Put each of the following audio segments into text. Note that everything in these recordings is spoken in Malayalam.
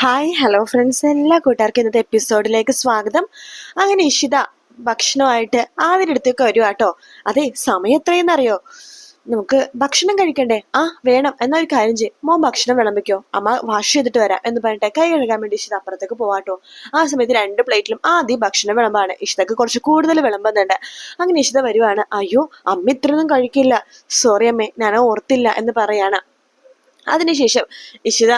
ഹായ് ഹലോ ഫ്രണ്ട്സ് എല്ലാ കൂട്ടുകാർക്കും ഇന്നത്തെ എപ്പിസോഡിലേക്ക് സ്വാഗതം. അങ്ങനെ ഇഷിത ഭക്ഷണമായിട്ട് ആരുടെ അടുത്തേക്ക് വരുക കേട്ടോ. അതെ സമയം എത്രയെന്നറിയോ നമുക്ക് ഭക്ഷണം കഴിക്കണ്ടേ? ആ വേണം. എന്നൊരു കാര്യം ചെയ്യും. മോൻ ഭക്ഷണം വിളമ്പിക്കോ. അമ്മ വാഷ് ചെയ്തിട്ട് വരാം എന്ന് പറഞ്ഞിട്ട് കൈ കഴുകാൻ വേണ്ടി ഇഷിത അപ്പുറത്തേക്ക് പോവാട്ടോ ആ സമയത്ത് രണ്ട് പ്ലേറ്റിലും ആദ്യം ഭക്ഷണം വിളമ്പാണ്. ഇഷിതക്ക് കുറച്ച് കൂടുതൽ വിളമ്പുന്നുണ്ട്. അങ്ങനെ ഇഷിത വരുവാണ്. അയ്യോ അമ്മ ഇത്രയൊന്നും കഴിക്കില്ല. സോറി അമ്മേ ഞാൻ ഓർത്തില്ല എന്ന് പറയാണ്. അതിനുശേഷം ഇഷിത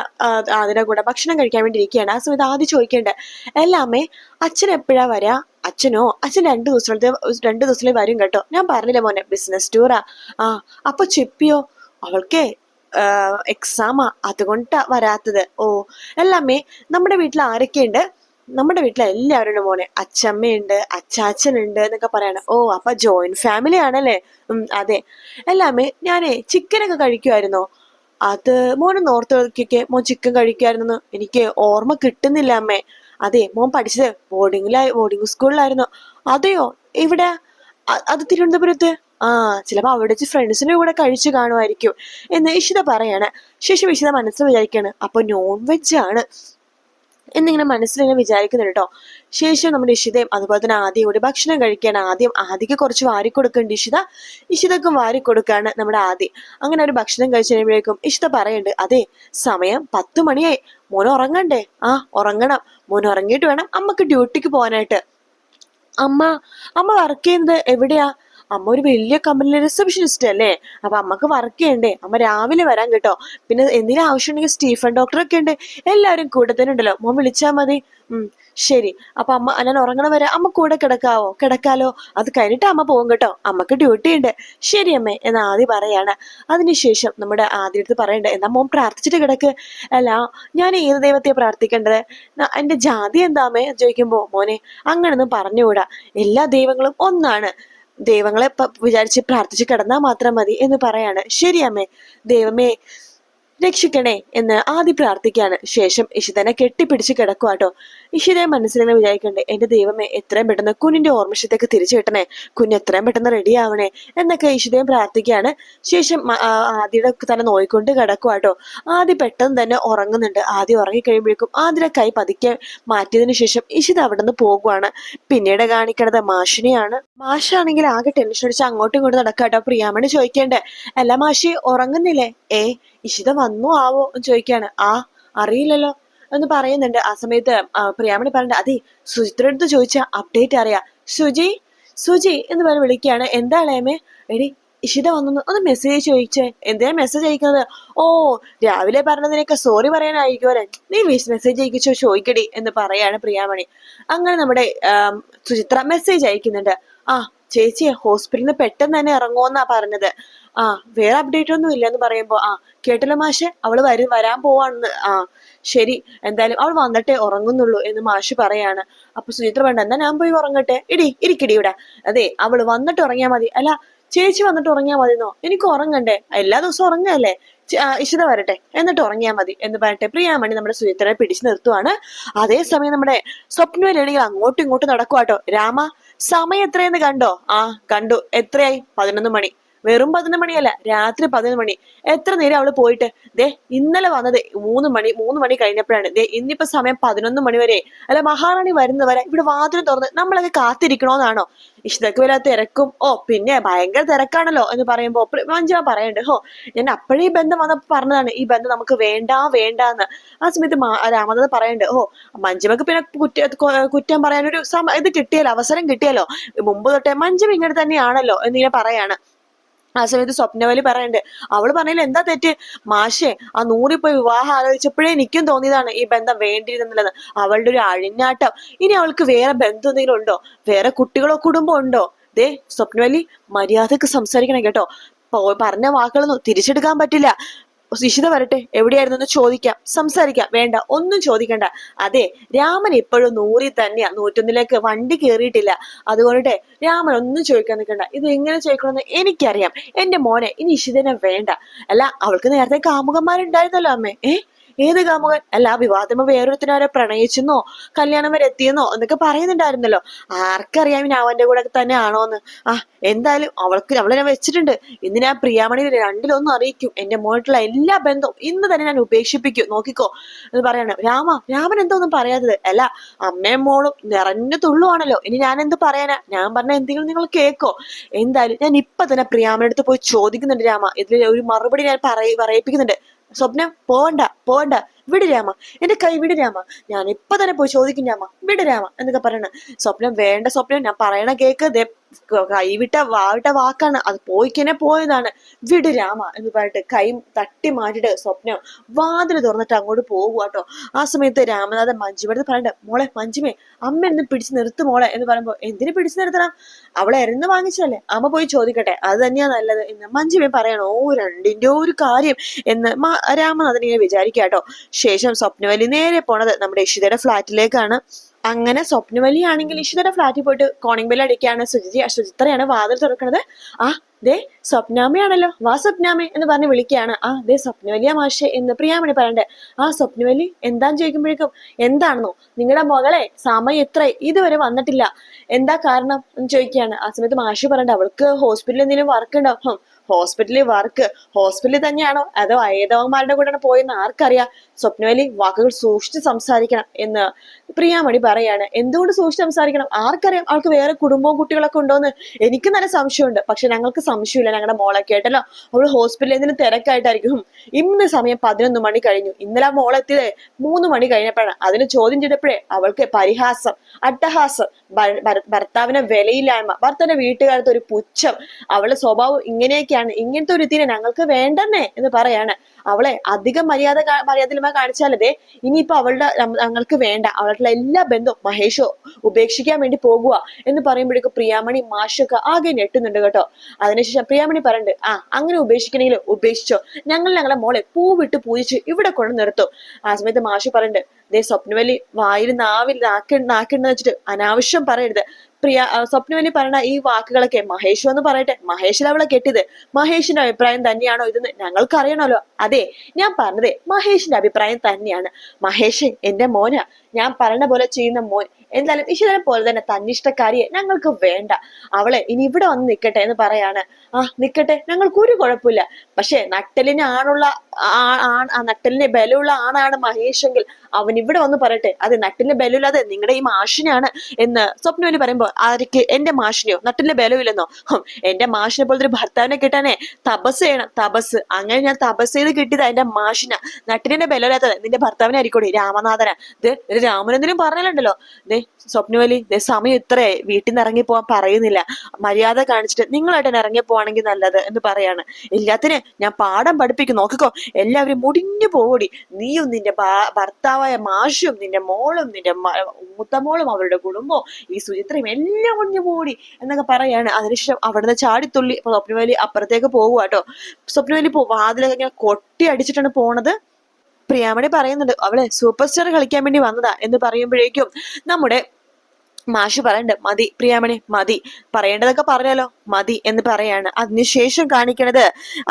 അതിന്റെ കൂടെ ഭക്ഷണം കഴിക്കാൻ വേണ്ടി ഇരിക്കുകയാണ്. ആ സമയത്ത് ആദ്യം ചോദിക്കേണ്ടത് എല്ലാമേ അച്ഛൻ എപ്പോഴാ വരാ? അച്ഛനോ? അച്ഛൻ രണ്ട് ദിവസത്തെ രണ്ട് ദിവസത്തിലേ വരും കേട്ടോ. ഞാൻ പറഞ്ഞില്ലേ മോനെ ബിസിനസ് ടൂറാ ആ. അപ്പൊ ചെപ്പിയോ? അവൾക്കേ എക്സാമാ അതുകൊണ്ടാ വരാത്തത്. ഓ എല്ലാമേ നമ്മുടെ വീട്ടിൽ ആരൊക്കെയുണ്ട്? നമ്മുടെ വീട്ടിൽ എല്ലാവരും ഉണ്ട് മോനെ. അച്ഛമ്മയുണ്ട് അച്ചാച്ചനുണ്ട് എന്നൊക്കെ പറയാണ്. ഓ അപ്പൊ ജോയിന്റ് ഫാമിലി ആണല്ലേ? അതെ. എല്ലാമേ ഞാനേ ചിക്കനൊക്കെ കഴിക്കുമായിരുന്നോ അത് മോനൊന്ന് ഓർത്ത് നോക്കിയൊക്കെ മോൻ ചിക്കൻ കഴിക്കായിരുന്നു. എനിക്ക് ഓർമ്മ കിട്ടുന്നില്ല അമ്മേ. അതെ മോൻ പഠിച്ചത് ബോർഡിങ്ങിലായി ബോർഡിംഗ് സ്കൂളിലായിരുന്നു അതെയോ? ഇവിടെ അത് തിരുവനന്തപുരത്ത്? ആ ചിലപ്പോൾ അവിടെ വെച്ച് ഫ്രണ്ട്സിന്റെ കൂടെ കഴിച്ചു കാണുമായിരിക്കും. എന്ന് ഇഷിത പറയാണ്. ശേഷം ഇഷിത മനസ്സിൽ വിചാരിക്കാണ്. അപ്പൊ നോൺ വെജ് ആണ്. എന്നിങ്ങനെ മനസ്സിലിങ്ങനെ വിചാരിക്കുന്നുണ്ട് കേട്ടോ ശേഷം നമ്മുടെ ഇഷിതയും അതുപോലെ തന്നെ ആദ്യം കൂടി ഭക്ഷണം കഴിക്കുകയാണ് ആദ്യം ആദ്യക്ക് കുറച്ച് വാരി കൊടുക്കുന്നുണ്ട് ഇഷിത. ഇഷിതക്കും വാരി കൊടുക്കുകയാണ് നമ്മുടെ ആദ്യം അങ്ങനെ ഒരു ഭക്ഷണം കഴിച്ചു ഇഷിത പറയുന്നുണ്ട് അതെ സമയം പത്ത് മണിയായി. മോൻ ഉറങ്ങണ്ടേ? ആ ഉറങ്ങണം. മോൻ ഉറങ്ങിയിട്ട് വേണം അമ്മയ്ക്ക് ഡ്യൂട്ടിക്ക് പോകാനായിട്ട്. അമ്മ അമ്മ വർക്ക് ചെയ്യുന്നത് എവിടെയാ? അമ്മ ഒരു വലിയ കമ്പനിയിലെ റിസപ്ഷനിസ്റ്റ് അല്ലേ? അപ്പൊ അമ്മയ്ക്ക് വർക്ക് ചെയ്യണ്ടേ? അമ്മ രാവിലെ വരാൻ കേട്ടോ. പിന്നെ എന്തെങ്കിലും ആവശ്യമുണ്ടെങ്കിൽ സ്റ്റീഫൻ ഡോക്ടറൊക്കെ ഉണ്ട്. എല്ലാവരും കൂടെ തന്നെ ഉണ്ടല്ലോ. മോൻ വിളിച്ചാൽ മതി. ശരി. അപ്പൊ അമ്മ ഞാൻ ഉറങ്ങണ വരെ അമ്മ കൂടെ കിടക്കാവോ? കിടക്കാലോ? അത് കഴിഞ്ഞിട്ട് അമ്മ പോകും കേട്ടോ. അമ്മയ്ക്ക് ഡ്യൂട്ടി ഉണ്ട്. ശരി അമ്മേ എന്ന് ആദ്യം പറയാണ്. അതിനുശേഷം നമ്മുടെ ആദ്യടുത്ത് പറയണ്ടേ എന്നാ മോൻ പ്രാർത്ഥിച്ചിട്ട് കിടക്ക്. അല്ല ഞാൻ ഏത് ദൈവത്തെ പ്രാർത്ഥിക്കേണ്ടത്? എന്റെ ജാതി എന്താമേ ചോദിക്കുമ്പോ മോനെ അങ്ങനൊന്നും പറഞ്ഞുകൂടാ. എല്ലാ ദൈവങ്ങളും ഒന്നാണ്. ദൈവങ്ങളെ വിചാരിച്ച് പ്രാർത്ഥിച്ച് കിടന്നാൽ മാത്രം മതി എന്ന് പറയാണ്. ശരി അമ്മേ. ദൈവമേ രക്ഷിക്കണേ എന്ന് ആദ്യം പ്രാർത്ഥിക്കുകയാണ് ശേഷം ഇഷിതനെ കെട്ടിപ്പിടിച്ച് കിടക്കുവാട്ടോ ഇഷിതയെ മനസ്സിലിങ്ങനെ വിചാരിക്കണ്ടേ എന്റെ ദൈവമേ എത്രയും പെട്ടെന്ന് കുഞ്ഞിന്റെ ഓർമ്മശത്തേക്ക് തിരിച്ചു കിട്ടണേ. കുഞ്ഞ് എത്രയും പെട്ടെന്ന് റെഡി ആവണേ. എന്നൊക്കെ ഇഷിതയും പ്രാർത്ഥിക്കുകയാണ് ശേഷം ആദ്യയുടെ തന്നെ നോയിക്കൊണ്ട് കിടക്കുവാട്ടോ ആദ്യം പെട്ടെന്ന് തന്നെ ഉറങ്ങുന്നുണ്ട്. ആദ്യം ഉറങ്ങിക്കഴിയുമ്പോഴേക്കും ആദ്യയുടെ കൈ പതുക്കെ മാറ്റിയതിനു ശേഷം ഇഷിത അവിടെ നിന്ന് പോകുവാണ്. പിന്നീട് കാണിക്കണത് മാഷിനെയാണ്. മാഷാണെങ്കിൽ ആകെ ടെൻഷൻ അടിച്ച് അങ്ങോട്ടും ഇങ്ങോട്ടും നടക്കാട്ടോ പ്രിയാമണി ചോദിക്കേണ്ടേ? അല്ല മാഷി ഉറങ്ങുന്നില്ലേ? ഏ ഇഷിത വന്നു ആവോ എന്ന് ചോദിക്കാണ് ആ അറിയില്ലല്ലോ. എന്ന് പറയുന്നുണ്ട്. ആ സമയത്ത് പ്രിയാമണി പറഞ്ഞ അതെ സുചിത്ര അടുത്ത് ചോദിച്ച അപ്ഡേറ്റ് അറിയാം. സുജി സുജി എന്ന് പറഞ്ഞ് വിളിക്കുകയാണ്. എന്താ ലേമേ എടി ഇഷിത വന്നു. ഒന്ന് മെസ്സേജ് ചോദിച്ചേ. എന്തിനാ മെസ്സേജ് അയക്കുന്നത്? ഓ രാവിലെ പറഞ്ഞതിനൊക്കെ സോറി പറയാനായിരിക്കുമല്ലേ. നീ മെസ്സേജ് അയക്കിച്ചോ ചോദിക്കടി എന്ന് പറയാണ് പ്രിയാമണി. അങ്ങനെ നമ്മുടെ സുചിത്ര മെസ്സേജ് അയക്കുന്നുണ്ട്. ആ ചേച്ചി ഹോസ്പിറ്റലിൽ നിന്ന് പെട്ടെന്ന് തന്നെ ഇറങ്ങുമെന്നാ പറഞ്ഞത്. ആ വേറെ അപ്ഡേറ്റ് ഒന്നും ഇല്ലെന്ന് പറയുമ്പോ ആ കേട്ടല്ലോ മാഷെ അവൾ വരും വരാൻ പോവാണെന്ന്. ആ ശരി എന്തായാലും അവൾ വന്നിട്ടേ ഉറങ്ങുന്നുള്ളൂ എന്ന് മാഷ് പറയാണ്. അപ്പൊ സുചിത്ര വേണ്ട എന്നാ ഞാൻ പോയി ഉറങ്ങട്ടെ? ഇടി ഇരിക്കടി ഇവിടെ. അതെ അവൾ വന്നിട്ട് ഉറങ്ങിയാ മതി. അല്ല ചേച്ചി വന്നിട്ട് ഉറങ്ങിയാ മതിന്നോ എനിക്ക് ഉറങ്ങണ്ടേ? എല്ലാ ദിവസവും ഉറങ്ങല്ലേ ഇശിത വരട്ടെ എന്നിട്ട് ഉറങ്ങിയാ മതി എന്ന് പറഞ്ഞിട്ട് പ്രിയാമണി നമ്മുടെ സുചിത്രനെ പിടിച്ചു നിർത്തുവാണ്. അതേസമയം നമ്മുടെ സ്വപ്നവിലെ അങ്ങോട്ടും ഇങ്ങോട്ടും നടക്കുവാട്ടോ. രാമ സമയം എത്രയെന്ന് കണ്ടോ? ആ കണ്ടു. എത്രയായി? പതിനൊന്ന് മണി. വെറും പതിനൊന്ന് മണിയല്ല രാത്രി പതിനൊന്ന് മണി. എത്ര നേരം അവൾ പോയിട്ട്? ദേ ഇന്നലെ വന്നത് മൂന്ന് മണി മൂന്ന് മണി കഴിഞ്ഞപ്പോഴാണ്. ദേ ഇന്നിപ്പോ സമയം പതിനൊന്ന് മണി വരെ. അല്ല മഹാറാണി വരുന്നവരെ ഇവിടെ വാതിൽ തുറന്ന് നമ്മളൊക്കെ കാത്തിരിക്കണോന്നാണോ? ഇഷ്ടക്ക് വല്ല തിരക്കും. ഓ പിന്നെ ഭയങ്കര തിരക്കാണല്ലോ എന്ന് പറയുമ്പോ മഞ്ജു പറയണ്ട് ഹോ ഞാൻ അപ്പോഴേ ഈ ബന്ധം വന്നപ്പോ പറഞ്ഞതാണ് ഈ ബന്ധം നമുക്ക് വേണ്ട വേണ്ട എന്ന് ആ സമയത്ത് രാമദത്ത് പറയണ്ട് ഓ മഞ്ജുമക്ക് പിന്നെ കുറ്റ കുറ്റം പറയാനൊരു സമ ഇത് കിട്ടിയല്ലോ അവസരം കിട്ടിയല്ലോ മുമ്പ് തൊട്ടേ മഞ്ജു ഇങ്ങനെ തന്നെയാണല്ലോ എന്നിങ്ങനെ പറയാണ്. ആ സമയത്ത് സ്വപ്നവലി പറയണ്ട് അവൾ പറഞ്ഞതിൽ എന്താ തെറ്റ്? മാഷെ ആ പോയി വിവാഹം ആലോചിച്ചപ്പോഴേ എനിക്കും തോന്നിയതാണ് ഈ ബന്ധം വേണ്ടിയിരുന്നുള്ളത്. അവളുടെ ഒരു അഴിഞ്ഞാട്ടം. ഇനി അവൾക്ക് വേറെ ബന്ധം എന്തെങ്കിലും ഉണ്ടോ? വേറെ കുട്ടികളോ കുടുംബം ഉണ്ടോ? ദേ സ്വപ്നവലി മര്യാദയ്ക്ക് സംസാരിക്കണം കേട്ടോ. പറഞ്ഞ വാക്കുകളൊന്നും തിരിച്ചെടുക്കാൻ പറ്റില്ല. ശിശിത വരട്ടെ എവിടെയായിരുന്നു എന്ന് ചോദിക്കാം. സംസാരിക്കാം വേണ്ട ഒന്നും ചോദിക്കണ്ട. അതെ രാമൻ ഇപ്പോഴും നൂറിൽ തന്നെയാ നൂറ്റൊന്നിലേക്ക് വണ്ടി കയറിയിട്ടില്ല അതുകൊണ്ട് രാമൻ ഒന്നും ചോദിക്കാൻ നിൽക്കണ്ട. ഇത് എങ്ങനെ ചോദിക്കണമെന്ന് എനിക്കറിയാം. എന്റെ മോനെ ഇനി ഇഷിതനെ വേണ്ട. അല്ല അവൾക്ക് നേരത്തെ കാമുകന്മാരുണ്ടായിരുന്നല്ലോ അമ്മേ. ഏ? ഏത് കാമുകൻ? അല്ല ആ വിവാദമ വേറൊരുത്തിനാരെ പ്രണയിച്ചെന്നോ കല്യാണം വരെ എത്തിയെന്നോ എന്നൊക്കെ പറയുന്നുണ്ടായിരുന്നല്ലോ. ആർക്കറിയാം ഇനി അവന്റെ കൂടെ തന്നെ ആണോന്ന് ആ എന്തായാലും അവൾക്ക് അവളെ ഞാൻ വെച്ചിട്ടുണ്ട്. ഇന്ന് ഞാൻ പ്രിയാമണി രണ്ടിലൊന്നും അറിയിക്കും. എന്റെ മോനായിട്ടുള്ള എല്ലാ ബന്ധവും ഇന്ന് തന്നെ ഞാൻ ഉപേക്ഷിപ്പിക്കും. നോക്കിക്കോ. എന്ന് പറയണം രാമ രാമൻ എന്തോ ഒന്നും പറയാത്തത്. അല്ല അമ്മയും മോളും നിറഞ്ഞു തുള്ളുവാണല്ലോ. ഇനി ഞാൻ എന്ത് പറയാനാ? ഞാൻ പറഞ്ഞ എന്തെങ്കിലും നിങ്ങൾ കേക്കോ? എന്തായാലും ഞാൻ ഇപ്പൊ തന്നെ പ്രിയാമനടുത്ത് പോയി ചോദിക്കുന്നുണ്ട് രാമ. ഇതിൽ ഒരു മറുപടി ഞാൻ പറയ പറയിപ്പിക്കുന്നുണ്ട്. സ്വപ്നം പോണ്ട പോവണ്ട. വിട് രാമ എന്റെ കൈ വിട് രാമ. ഞാൻ ഇപ്പൊ തന്നെ പോയി ചോദിക്കും രാമ വിട് രാമ എന്നൊക്കെ പറയണ. സ്വപ്നം വേണ്ട സ്വപ്നം ഞാൻ പറയണ കേക്ക് കൈവിട്ട വാവിട്ട വാക്കാണ്. അത് പോയിക്കനെ പോയതാണ്. വിട് രാമ എന്ന് പറഞ്ഞിട്ട് കൈ തട്ടി മാറ്റിട്ട് സ്വപ്നം വാതിൽ തുറന്നിട്ട് അങ്ങോട്ട് പോകുക കേട്ടോ ആ സമയത്ത് രാമനാഥൻ മഞ്ജുമെടുത്ത് പറയണ്ട മോളെ മഞ്ജുമേ അമ്മ എന്ന് പിടിച്ചു നിർത്ത് മോളെ എന്ന് പറയുമ്പോൾ എന്തിനു പിടിച്ചു നിർത്തണം? അവളെ എരുന്ന് വാങ്ങിച്ചല്ലേ അമ്മ പോയി ചോദിക്കട്ടെ അത് തന്നെയാ നല്ലത് എന്ന് മഞ്ജുമേ പറയണോ രണ്ടിന്റെ ഒരു കാര്യം എന്ന് രാമനാഥൻ ഇങ്ങനെ വിചാരിക്കാട്ടോ ശേഷം സ്വപ്നവലി നേരെ പോണത് നമ്മുടെ ഇഷിതയുടെ ഫ്ലാറ്റിലേക്കാണ്. അങ്ങനെ സ്വപ്നവലി ആണെങ്കിൽ ഇഷിതയുടെ ഫ്ലാറ്റിൽ പോയിട്ട് കോണിംഗ് ബെൽ അടിക്കുകയാണ് സുജിജി സുചിത്രയാണ് വാതിൽ തുറക്കുന്നത് ആ ദേ സ്വപ്നാമയാണല്ലോ വാ സ്വപ്നാമേ എന്ന് പറഞ്ഞ് വിളിക്കുകയാണ്. ആ ദേ സ്വപ്നവലിയ മാഷെ എന്ന് പ്രിയാമണി പറയണ്ടേ. ആ സ്വപ്നവലി എന്താന്ന് ചോദിക്കുമ്പോഴേക്കും എന്താണെന്നോ? നിങ്ങളുടെ മകളെ സമയം എത്ര ഇതുവരെ വന്നിട്ടില്ല. എന്താ കാരണം എന്ന് ചോദിക്കുകയാണ്. ആ സമയത്ത് മാഷി പറയണ്ട അവൾക്ക് ഹോസ്പിറ്റലിൽ എന്തെങ്കിലും വർക്ക് ഉണ്ടാവും ഹോസ്പിറ്റലിൽ വർക്ക് ഹോസ്പിറ്റലിൽ തന്നെയാണോ? അതോ ഏതവന്മാരുടെ കൂടെയാണ് പോയെന്ന് ആർക്കറിയാം? സ്വപ്നവലി വാക്കുകൾ സൂക്ഷിച്ച് സംസാരിക്കണം എന്ന് പ്രിയാമണി പറയാണ്. എന്തുകൊണ്ട് സൂക്ഷിച്ച് സംസാരിക്കണം? ആർക്കറിയാം? അവൾക്ക് വേറെ കുടുംബവും കുട്ടികളൊക്കെ ഉണ്ടോന്ന് എനിക്ക് നല്ല സംശയമുണ്ട്. പക്ഷെ ഞങ്ങൾക്ക് സംശയമില്ല. ഞങ്ങളുടെ മോളെ കേട്ടല്ലോ. അവൾ ഹോസ്പിറ്റലിൽ എന്തെങ്കിലും തിരക്കായിട്ടായിരിക്കും. ഇന്ന് സമയം പതിനൊന്ന് മണി കഴിഞ്ഞു. ഇന്നലെ ആ മോളെത്തിയത് മൂന്ന് മണി കഴിഞ്ഞപ്പോഴാണ്. അതിന് ചോദ്യം ചെയ്തപ്പോഴേ അവൾക്ക് പരിഹാസം അട്ടഹാസം ഭർത്താവിനെ വിലയില്ലായ്മ ഭർത്താവിന്റെ വീട്ടുകാരത്തെ ഒരു പുച്ഛം അവളുടെ സ്വഭാവം ഇങ്ങനെയൊക്കെയാണ്. ഇങ്ങനത്തെ ഒരു ഇതിനെ ഞങ്ങൾക്ക് വേണ്ടെന്നേ എന്ന് പറയാണ്. അവളെ അധികം മര്യാദ മര്യാദയിലുമായി കാണിച്ചാലതേ ഇനിയിപ്പോ അവളുടെ ഞങ്ങൾക്ക് വേണ്ട. അവളുടെ എല്ലാ ബന്ധവും മഹേഷോ ഉപേക്ഷിക്കാൻ വേണ്ടി പോകുക എന്ന് പറയുമ്പോഴേക്കും പ്രിയാമണി മാഷൊക്കെ ആകെ ഞെട്ടുന്നുണ്ട് കേട്ടോ. അതിനുശേഷം പ്രിയാമണി പറയുന്നുണ്ട് ആ അങ്ങനെ ഉപേക്ഷിക്കണമെങ്കിൽ ഉപേക്ഷിച്ചോ? ഞങ്ങൾ ഞങ്ങളെ മോളെ പൂവിട്ട് പൂജിച്ച് ഇവിടെ കൊണ്ട് നിർത്തും. ആ സമയത്ത് മാഷ് പറയുന്നുണ്ട് ദേ സ്വപ്നവലി വായിൽ നാവിൽ നാക്കി നാക്കിണ്ടെന്ന് വെച്ചിട്ട് അനാവശ്യം പറയരുത്. പ്രിയ സ്വപ്നവലി പറയണ ഈ വാക്കുകളൊക്കെ മഹേഷ് എന്ന് പറയട്ടെ. മഹേഷിൽ അവളെ കെട്ടിയത്. മഹേഷിന്റെ അഭിപ്രായം തന്നെയാണോ ഇതെന്ന് ഞങ്ങൾക്ക് അറിയണമല്ലോ അതെ ഞാൻ പറഞ്ഞത് മഹേഷിന്റെ അഭിപ്രായം തന്നെയാണ്. മഹേഷ് എന്റെ മോന. ഞാൻ പറഞ്ഞ പോലെ ചെയ്യുന്ന മോൻ എന്തായാലും ഇഷിതനെ പോലെ തന്നെ തന്നിഷ്ടക്കാരിയെ ഞങ്ങൾക്ക് വേണ്ട. അവളെ ഇനി ഇവിടെ വന്ന് നിൽക്കട്ടെ എന്ന് പറയാണ്. ആ നിൽക്കട്ടെ ഞങ്ങൾക്ക് ഒരു കുഴപ്പമില്ല. പക്ഷെ നട്ടലിന് ആണുള്ള നട്ടലിന് ബലമുള്ള ആണാണ് മഹേഷെങ്കിൽ അവൻ ഇവിടെ വന്ന് പറയട്ടെ. അത് നട്ടിലിന് ബലമില്ലാതെ നിങ്ങളുടെ ഈ മാഷിനാണ് എന്ന് സ്വപ്നവലി പറയുമ്പോൾ ആർക്ക് എന്റെ മാഷിനെയോ? നട്ടിലിന് ബലമില്ലെന്നോ? എന്റെ മാഷിനെ പോലത്തെ ഒരു ഭർത്താവിനെ കിട്ടാനേ തപസ് ചെയ്യണം. തപസ്. അങ്ങനെ ഞാൻ തപസ് ചെയ്ത് കിട്ടിയത് എന്റെ മാഷിന. നട്ടിലിന്റെ ബലമില്ലാത്തത് നിന്റെ ഭർത്താവിനെ ആയിരിക്കോടി രാമനാഥന ഇത് രാമനെന്തിനും പറഞ്ഞല്ലോ ദേ സ്വപ്നവലി സമയം ഇത്രയായി. വീട്ടിൽ നിന്ന് ഇറങ്ങി പോവാൻ പറയുന്നില്ല. മര്യാദ കാണിച്ചിട്ട് നിങ്ങളായിട്ട് ഇറങ്ങി പോവാണെങ്കിൽ നല്ലത് എന്ന് പറയാണ്. എല്ലാത്തിനും ഞാൻ പാഠം പഠിപ്പിക്കും. നോക്കിക്കോ എല്ലാവരും മുടിഞ്ഞു പോടി. നീയും നിന്റെ ഭർത്താവായ മാഷും നിന്റെ മോളും നിന്റെ മൂത്തമോളും അവരുടെ കുടുംബവും ഈ സുചിത്രയും എല്ലാം മുടിഞ്ഞു പോടി എന്നൊക്കെ പറയാണ്. അതിനുശേഷം അവിടുന്ന് ചാടിത്തുള്ളി സ്വപ്നവലി അപ്പുറത്തേക്ക് പോകുക സ്വപ്നവലി വാതിലൊക്കെ ഇങ്ങനെ കൊട്ടി അടിച്ചിട്ടാണ് പോണത്. പ്രിയാമണി പറയുന്നുണ്ട് അവൾ സൂപ്പർ സ്റ്റാർ കളിക്കാൻ വേണ്ടി വന്നതാ എന്ന് പറയുമ്പോഴേക്കും നമ്മുടെ മാഷ് പറയണ്ട് മതി പ്രിയാമണി മതി. പറയേണ്ടതൊക്കെ പറഞ്ഞല്ലോ മതി എന്ന് പറയാണ്. അതിനുശേഷം കാണിക്കണത്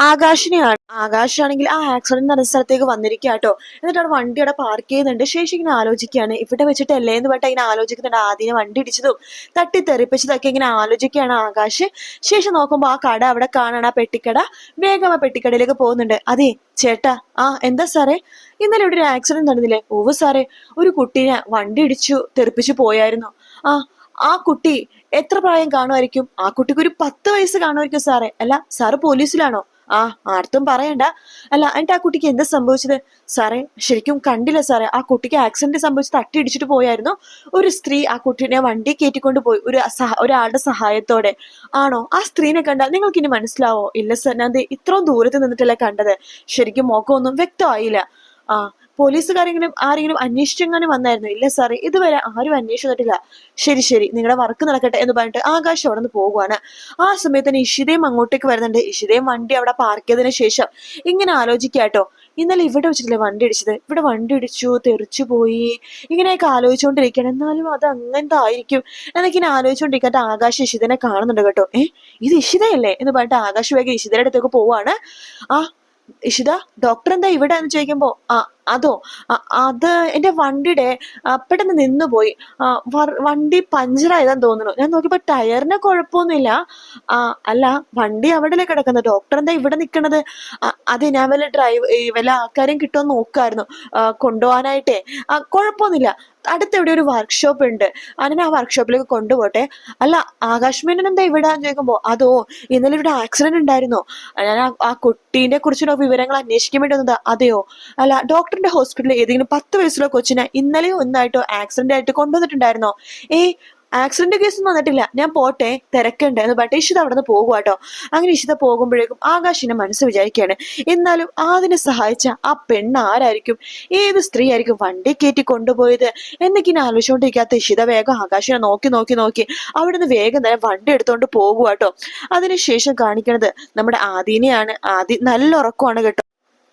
ആകാശിനെയാണ്. ആകാശാണെങ്കിൽ ആ ആക്സിഡന്റ് നടന്ന സ്ഥലത്തേക്ക് വന്നിരിക്കുക കേട്ടോ എന്നിട്ട് അവിടെ വണ്ടി അവിടെ പാർക്ക് ചെയ്യുന്നുണ്ട്. ശേഷം ഇങ്ങനെ ആലോചിക്കുകയാണ് ഇവിടെ വെച്ചിട്ടല്ലേ? എന്ന് പറഞ്ഞിട്ട് ഇങ്ങനെ ആലോചിക്കുന്നുണ്ട്. ആദ്യം വണ്ടി ഇടിച്ചതും തട്ടിത്തെറിപ്പിച്ചതൊക്കെ ഇങ്ങനെ ആലോചിക്കുകയാണ് ആകാശ്. ശേഷം നോക്കുമ്പോൾ ആ കട അവിടെ കാണാൻ ആ പെട്ടിക്കട. വേഗം ആ പെട്ടിക്കടയിലേക്ക് പോകുന്നുണ്ട്. അതെ ചേട്ടാ ആ എന്താ സാറേ? ഇന്നലെ ഇവിടെ ഒരു ആക്സിഡന്റ് നടന്നില്ലേ? ഓവ് സാറേ ഒരു കുട്ടീനെ വണ്ടി ഇടിച്ചു തെറിപ്പിച്ചു പോയായിരുന്നു. ആ ആ കുട്ടി എത്ര പ്രായം കാണുമായിരിക്കും? ആ കുട്ടിക്ക് ഒരു പത്ത് വയസ്സ് കാണുമായിരിക്കും സാറേ. അല്ല സാറ് പോലീസിലാണോ? ആ ആർത്തും പറയണ്ട. അല്ല എന്നിട്ട് ആ കുട്ടിക്ക് എന്താ സംഭവിച്ചത്? സാറേ ശരിക്കും കണ്ടില്ല സാറേ. ആ കുട്ടിക്ക് ആക്സിഡന്റ് സംഭവിച്ച് തട്ടി ഇടിച്ചിട്ട് പോയായിരുന്നു. ഒരു സ്ത്രീ ആ കുട്ടീനെ വണ്ടി കയറ്റിക്കൊണ്ട് പോയി. ഒരു ഒരാളുടെ സഹായത്തോടെ. ആണോ? ആ സ്ത്രീനെ കണ്ട നിങ്ങൾക്ക് ഇനി മനസ്സിലാവോ? ഇല്ല സാർ ഞാൻ ഇത്രയും ദൂരത്ത് നിന്നിട്ടല്ലേ കണ്ടത്. ശരിക്കും മുഖമൊന്നും വ്യക്തമായില്ല. ആ പോലീസുകാരെങ്കിലും ആരെങ്കിലും അന്വേഷിച്ചെങ്ങാനും വന്നായിരുന്നു? ഇല്ല സാറേ ഇതുവരെ ആരും അന്വേഷിച്ചിട്ടില്ല. ശരി ശരി നിങ്ങളുടെ വർക്ക് നടക്കട്ടെ എന്ന് പറഞ്ഞിട്ട് ആകാശം അവിടെ നിന്ന് പോകുവാണ്. ആ സമയത്ത് തന്നെ ഇഷിതയും അങ്ങോട്ടേക്ക് വരുന്നുണ്ട്. ഇഷിതയും വണ്ടി അവിടെ പാർക്ക് ചെയ്തതിന് ശേഷം ഇങ്ങനെ ആലോചിക്കാട്ടോ ഇന്നലെ ഇവിടെ വെച്ചിട്ടില്ലേ വണ്ടി ഇടിച്ചത്? ഇവിടെ വണ്ടി ഇടിച്ചു തെറിച്ചു പോയി. ഇങ്ങനെയൊക്കെ ആലോചിച്ചുകൊണ്ടിരിക്കുകയാണ്. എന്നാലും അത് അങ്ങനത്തെ ആയിരിക്കും. എന്നൊക്കെ ഇങ്ങനെ ആലോചിച്ചുകൊണ്ടിരിക്കാട്ട് ആകാശ് ഇഷിതനെ കാണുന്നുണ്ട് കേട്ടോ. ഏ ഇത് ഇഷിതയല്ലേ? എന്ന് പറഞ്ഞിട്ട് ആകാശ് വേഗം ഇഷിതയുടെ അടുത്തേക്ക് പോവാണ്. ആ ഇഷിത ഡോക്ടർ എന്താ ഇവിടെ എന്ന് ചോദിക്കുമ്പോ ആ അതോ അത് എന്റെ വണ്ടിയുടെ പെട്ടെന്ന് നിന്നുപോയി വണ്ടി പഞ്ചറായതാന്ന് തോന്നുന്നു. ഞാൻ നോക്കിയപ്പോ ടയറിന് കുഴപ്പമൊന്നുമില്ല. അല്ല വണ്ടി അവിടെയല്ലേ കിടക്കുന്നത്. ഡോക്ടർ എന്താ ഇവിടെ നിൽക്കണത് അത് ഞാൻ വല്ല ഡ്രൈവ് വല്ല ആൾക്കാരെയും കിട്ടുമോ നോക്കായിരുന്നു. കൊണ്ടുപോകാനായിട്ടേ. കുഴപ്പമൊന്നുമില്ല. അടുത്ത് എവിടെ ഒരു വർക്ക്ഷോപ്പ് ഉണ്ട്. അങ്ങനെ ആ വർക്ക്ഷോപ്പിലേക്ക് കൊണ്ടുപോട്ടെ. അല്ല ആകാശ് മേനൻ എന്താ ഇവിടെ ചോദിക്കുമ്പോൾ ചോദിക്കുമ്പോ അതോ ഇന്നലെ ഇവിടെ ആക്സിഡന്റ് ഉണ്ടായിരുന്നോ? ഞാൻ ആ- കുട്ടീനെ കുറിച്ചുള്ള വിവരങ്ങൾ അന്വേഷിക്കാൻ വേണ്ടി വന്നതാ. അതെയോ? അല്ല ഡോക്ടറിന്റെ ഹോസ്പിറ്റലിൽ ഏതെങ്കിലും പത്ത് വയസ്സുള്ള കൊച്ചിനെ ഇന്നലെയോ ഒന്നായിട്ടോ ആക്സിഡന്റ് ആയിട്ട് കൊണ്ടുവന്നിട്ടുണ്ടായിരുന്നോ? ഏയ് ആക്സിഡന്റ് കേസൊന്നും വന്നിട്ടില്ല. ഞാൻ പോട്ടെ തിരക്കുണ്ട്. എന്ന് പറഞ്ഞിട്ട് ഇഷിത അവിടെ നിന്ന് പോകുക കേട്ടോ അങ്ങനെ ഇഷിത പോകുമ്പോഴേക്കും ആകാശിനെ മനസ്സ് വിചാരിക്കുകയാണ് എന്നാലും അതിനെ സഹായിച്ച ആ പെണ്ണ് ആരായിരിക്കും? ഏത് സ്ത്രീ ആയിരിക്കും വണ്ടി കയറ്റി കൊണ്ടുപോയത്? എന്നൊക്കെ ഇനി ആലോചിച്ചുകൊണ്ടിരിക്കാത്ത ഇഷിത വേഗം ആകാശിനെ നോക്കി നോക്കി നോക്കി അവിടുന്ന് വേഗം തന്നെ വണ്ടി എടുത്തുകൊണ്ട് പോകുക കേട്ടോ അതിനുശേഷം കാണിക്കണത് നമ്മുടെ ആദീനെയാണ്. ആദി നല്ല ഉറക്കമാണ് കേട്ടോ.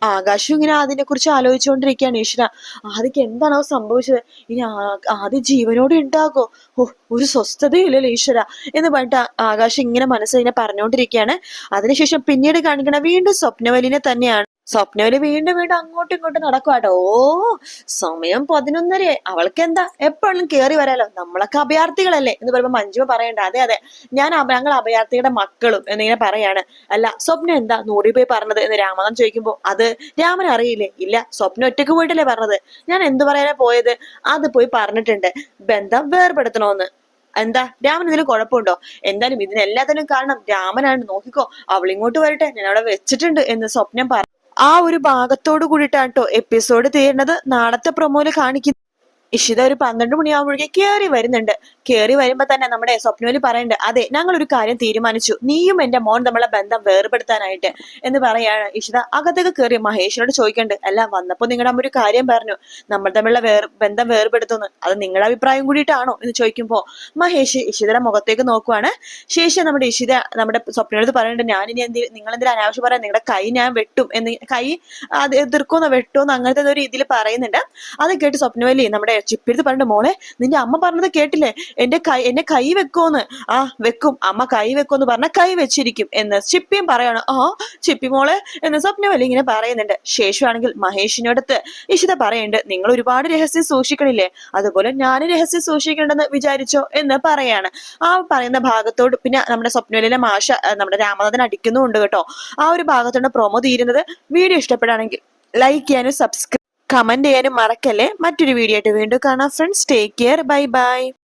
ആകാശം ഇങ്ങനെ അതിനെ കുറിച്ച് ആലോചിച്ചുകൊണ്ടിരിക്കുകയാണ് ഈശ്വര. ആദ്യക്ക് എന്താണോ സംഭവിച്ചത്? ഇനി ആദ്യം ജീവനോട് ഉണ്ടാകോ? ഓ ഒരു സ്വസ്ഥതയില്ലല്ലോ ഈശ്വര എന്ന് പറഞ്ഞിട്ട് ആകാശം ഇങ്ങനെ മനസ്സിനെ പറഞ്ഞുകൊണ്ടിരിക്കുകയാണ്. അതിനുശേഷം പിന്നീട് കാണിക്കണ വീണ്ടും സ്വപ്നവലിനെ തന്നെയാണ്. സ്വപ്നവലി വീണ്ടും വീണ്ടും അങ്ങോട്ടും ഇങ്ങോട്ടും നടക്കുവാട്ടോ. ഓ സമയം പതിനൊന്നരയായി അവൾക്ക് എന്താ എപ്പോഴും കേറി വരാലോ. നമ്മളൊക്കെ അഭയാർത്ഥികളല്ലേ എന്ന് പറയുമ്പോ മഞ്ജുമ പറയണ്ട. അതെ അതെ. ഞാൻ ഞങ്ങൾ അഭയാർത്ഥിയുടെ മക്കളും എന്നിങ്ങനെ പറയാണ്. അല്ല സ്വപ്നം എന്താ? നൂറി പോയി പറഞ്ഞത് എന്ന് രാമനാഥൻ ചോദിക്കുമ്പോ അത് രാമൻ അറിയില്ലേ? ഇല്ല സ്വപ്നം ഒറ്റയ്ക്ക് പോയിട്ടല്ലേ പറഞ്ഞത്. ഞാൻ എന്തു പറയാനാ പോയത്? അത് പോയി പറഞ്ഞിട്ടുണ്ട്. ബന്ധം വേർപെടുത്തണോന്ന്. എന്താ? രാമൻ ഇതിൽ കുഴപ്പമുണ്ടോ? എന്തായാലും ഇതിനെല്ലാത്തിനും കാരണം രാമനാണ്. നോക്കിക്കോ അവളിങ്ങോട്ട് വരട്ടെ. ഞാൻ അവിടെ വെച്ചിട്ടുണ്ട് എന്ന് സ്വപ്നം പറ ആ ഒരു ഭാഗത്തോട് കൂടിയിട്ടാണ് കേട്ടോ എപ്പിസോഡ് തീരുന്നത്. നാളത്തെ പ്രൊമോയിൽ കാണിക്കുന്നത് ഇഷിത ഒരു പന്ത്രണ്ട് മണിയാകുമ്പോഴേക്കും കയറി വരുന്നുണ്ട്. കയറി വരുമ്പോ തന്നെ നമ്മുടെ സ്വപ്നവലി പറയുന്നുണ്ട് അതെ ഞങ്ങൾ ഒരു കാര്യം തീരുമാനിച്ചു. നീയും എന്റെ മോൻ നമ്മളെ ബന്ധം വേർപെടുത്താനായിട്ട്. എന്ന് പറയാണ് ഇഷിത. അകത്തേക്ക് കയറി മഹേഷിനോട് ചോദിക്കണ്ട് അല്ല വന്നപ്പോ നിങ്ങളുടെ അമ്മ ഒരു കാര്യം പറഞ്ഞു. നമ്മൾ തമ്മിലുള്ള വേർ ബന്ധം വേർപെടുത്തുന്നു. അത് നിങ്ങളുടെ അഭിപ്രായം കൂടിയിട്ടാണോ? എന്ന് ചോദിക്കുമ്പോ മഹേഷ് ഇഷിതയുടെ മുഖത്തേക്ക് നോക്കുവാണ്. ശേഷം നമ്മുടെ ഇഷിത നമ്മുടെ സ്വപ്നയോട് പറയുന്നുണ്ട് ഞാൻ ഇനി എന്ത് നിങ്ങൾ എന്തിനാ അനാവശ്യം പറയാൻ നിങ്ങളുടെ കൈ ഞാൻ വെട്ടും. എന്ന് കൈ അത് എതിർക്കുമെന്നോ വെട്ടുമെന്ന് അങ്ങനത്തെ ഒരു ഇതിൽ പറയുന്നുണ്ട്. അത് കേട്ട് സ്വപ്നവലി നമ്മുടെ ചിപ്പിടുത്ത് പറഞ്ഞിട്ട് മോളെ നിന്റെ അമ്മ പറഞ്ഞത് കേട്ടില്ലേ? എന്റെ കൈ എന്നെ കൈ വെക്കോന്ന് ആ വെക്കും. അമ്മ കൈ വെക്കോന്ന് പറഞ്ഞ കൈ വെച്ചിരിക്കും എന്ന് ചിപ്പിയും പറയാണ്. ആ ചിപ്പി മോളെ എന്ന് സ്വപ്നവല്ല ഇങ്ങനെ പറയുന്നുണ്ട്. ശേഷമാണെങ്കിൽ മഹേഷിനടുത്ത് ഇഷിത പറയുന്നുണ്ട് നിങ്ങൾ ഒരുപാട് രഹസ്യം സൂക്ഷിക്കണില്ലേ? അതുപോലെ ഞാൻ രഹസ്യം സൂക്ഷിക്കണ്ടെന്ന് വിചാരിച്ചോ? എന്ന് പറയാണ്. ആ പറയുന്ന ഭാഗത്തോട് പിന്നെ നമ്മുടെ സ്വപ്നവലിയിലെ മാഷ നമ്മുടെ രാമനാഥൻ അടിക്കുന്നുണ്ട് കേട്ടോ. ആ ഒരു ഭാഗത്തോടെ പ്രൊമോ തീരുന്നത്. വീഡിയോ ഇഷ്ടപ്പെടുകയാണെങ്കിൽ ലൈക്ക് ചെയ്യാനും സബ്സ്ക്രൈബ് കമന്റ് ചെയ്യാനും മറക്കല്ലേ? മറ്റൊരു വീഡിയോ ആയിട്ട് വീണ്ടും കാണാം. Friends take care bye bye